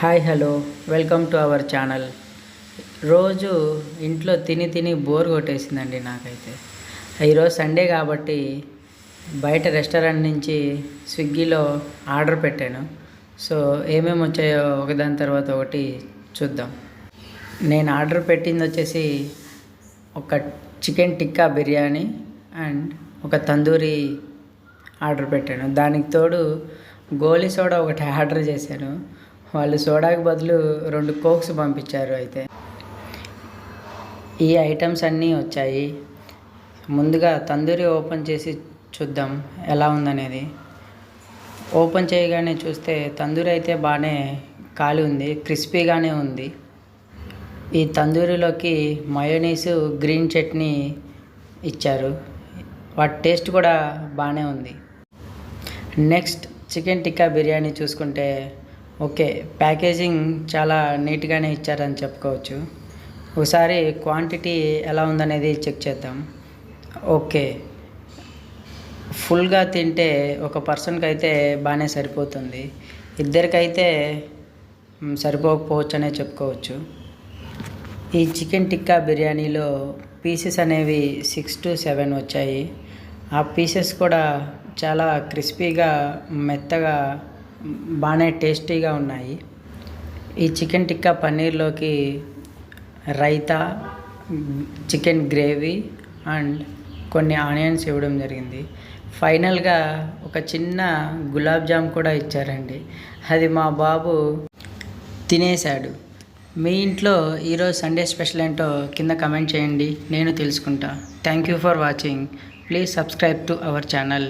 Hi hello. Welcome to our channel. రోజు ఇంట్లో తిని తిని బోర్ కొట్టేసిందండి నాకైతే. ఈరోజు సండే కాబట్టి బయట రెస్టారెంట్ నుంచి స్విగ్గీలో ఆర్డర్ పెట్టాను. సో ఏమేమి వచ్చాయో ఒకదాని తర్వాత ఒకటి చూద్దాం. నేను ఆర్డర్ పెట్టింది వచ్చేసి ఒక చికెన్ టిక్కా బిర్యానీ అండ్ ఒక తందూరి ఆర్డర్ పెట్టాను. దానికి తోడు గోలీ సోడా ఒకటి ఆర్డర్ చేశాను. వాళ్ళు సోడాకి బదులు రెండు కోక్స్ పంపించారు అయితే. ఈ ఐటమ్స్ అన్నీ వచ్చాయి. ముందుగా తందూరి ఓపెన్ చేసి చూద్దాం ఎలా ఉందనేది. ఓపెన్ చేయగానే చూస్తే తందూరి అయితే బాగానే ఖాళీ ఉంది క్రిస్పీగానే ఉంది. ఈ తందూరిలోకి మయోనీస్ గ్రీన్ చట్నీ ఇచ్చారు. వాటి టేస్ట్ కూడా బాగానే ఉంది. నెక్స్ట్ చికెన్ టిక్కా బిర్యానీ చూసుకుంటే ఓకే ప్యాకేజింగ్ చాలా నీట్గానే ఇచ్చారని చెప్పుకోవచ్చు. ఒకసారి క్వాంటిటీ ఎలా ఉందనేది చెక్ చేద్దాం. ఓకే ఫుల్గా తింటే ఒక పర్సన్కి అయితే బాగానే సరిపోతుంది. ఇద్దరికైతే సరిపోకపోవచ్చు అనే చెప్పుకోవచ్చు. ఈ చికెన్ టిక్కా బిర్యానీలో పీసెస్ అనేవి సిక్స్ టు సెవెన్ వచ్చాయి. ఆ పీసెస్ కూడా చాలా క్రిస్పీగా మెత్తగా బాగానే టేస్టీగా ఉన్నాయి. ఈ చికెన్ టిక్కా పన్నీర్లోకి రైతా చికెన్ గ్రేవీ అండ్ కొన్ని ఆనియన్స్ ఇవ్వడం జరిగింది. ఫైనల్గా ఒక చిన్న గులాబ్ జామ్ కూడా ఇచ్చారండి. అది మా బాబు తినేశాడు. మీ ఇంట్లో ఈరోజు సండే స్పెషల్ ఏంటో కింద కమెంట్ చేయండి నేను తెలుసుకుంటా. Thank you for watching. Please subscribe to our channel.